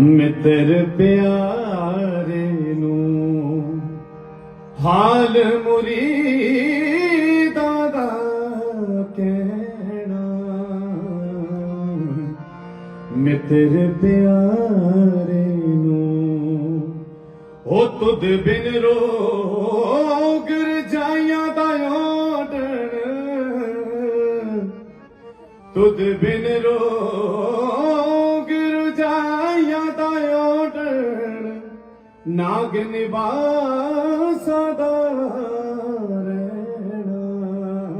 ਮਿੱਤਰ ਪਿਆਰੇ ਨੂੰ ਹਾਲ ਮੁਰੀਦਾਂ ਦਾ ਕਹਿਣਾ। ਮਿੱਤਰ ਪਿਆਰੇ ਨੂੰ ਉਹ ਤੁਧ ਬਿਨ ਰੋਗ ਰਜਾਈਆਂ ਦਾ ਓਡਣ ਤੁਧ ਬਿਨ ਰੋਗ ਨਾਗ ਨਿਵਾਸਾਂ ਦਾ ਰਹਿਣਾ।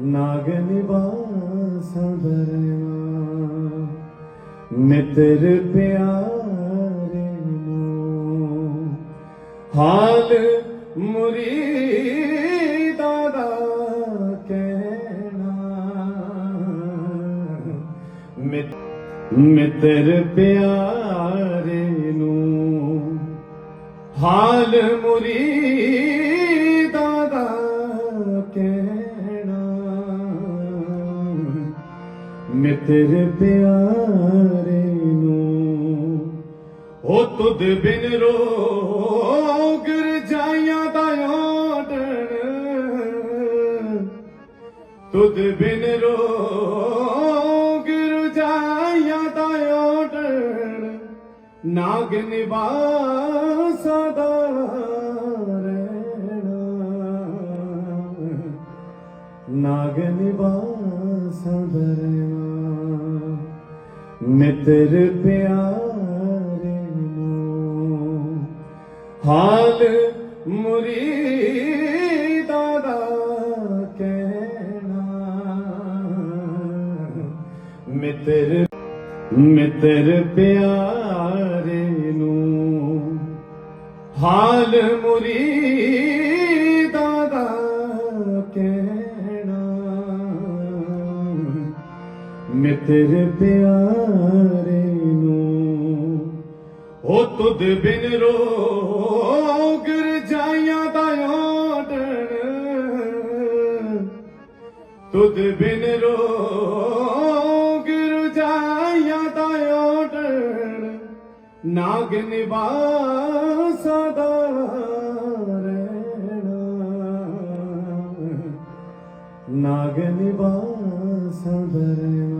ਨਾਗ ਨਿਵਾਸਾਂ ਦਾ ਰਹਿਣਾ। ਮਿੱਤਰ ਪਿਆਰੇ ਨੂੰ ਹਾਲ ਮੁਰੀਦਾਂ ਦਾ ਕਹਿਣਾ। ਮਿੱਤ- ਮਿੱਤਰ ਪਿਆਰੇ ਹਾਲ ਮੁਰੀਦਾਂ ਦਾ ਕਹਿਣਾ। ਮਿੱਤਰ ਪਿਆਰੇ ਨੂੰ, ਉਹ ਤੁਧ ਬਿਨ ਰੋਗ ਰਜਾਈਆਂ ਦਾ ਓਡਣ ਤੁਧ ਬਿਨ ਰੋਗ ਰਜਾਈਆਂ ਦਾ ਓਡਣ ਨਾਗ ਨਿਵਾਸਾਂ ਦਾ ਨਾਗ ਨਿਵਾਸਾਂ ਮਿੱਤਰ ਪਿਆਰੇ ਨੂੰ। ਹਾਲ ਮੁਰੀਦਾਂ ਦਾ ਕਹਿਣਾ, ਮਿੱਤਰ ਮਿੱਤਰ ਪਿਆਰੇ ਨੂੰ। ਹਾਲ ਮੁਰੀਦਾਂ ਦਾ ਕਹਿਣਾ ਮਿੱਤਰ ਪਿਆਰੇ ਨੂੰ ਉਹ ਤੁਧ ਬਿਨ ਰੋਗ ਰਜਾਈਆਂ ਦਾ ਓਡਣ ਤੁਧ ਬਿਨ ਰੋਗ ਰਜਾਈਆਂ ਦਾ ਓਡਣ ਨਾਗ ਨਿਵਾਸਾਂ ਦਾ ਰਹਿਣਾ। ਨਾਗ ਨਿਵਾਸਾਂ ਦਾ ਰਹਿਣਾ।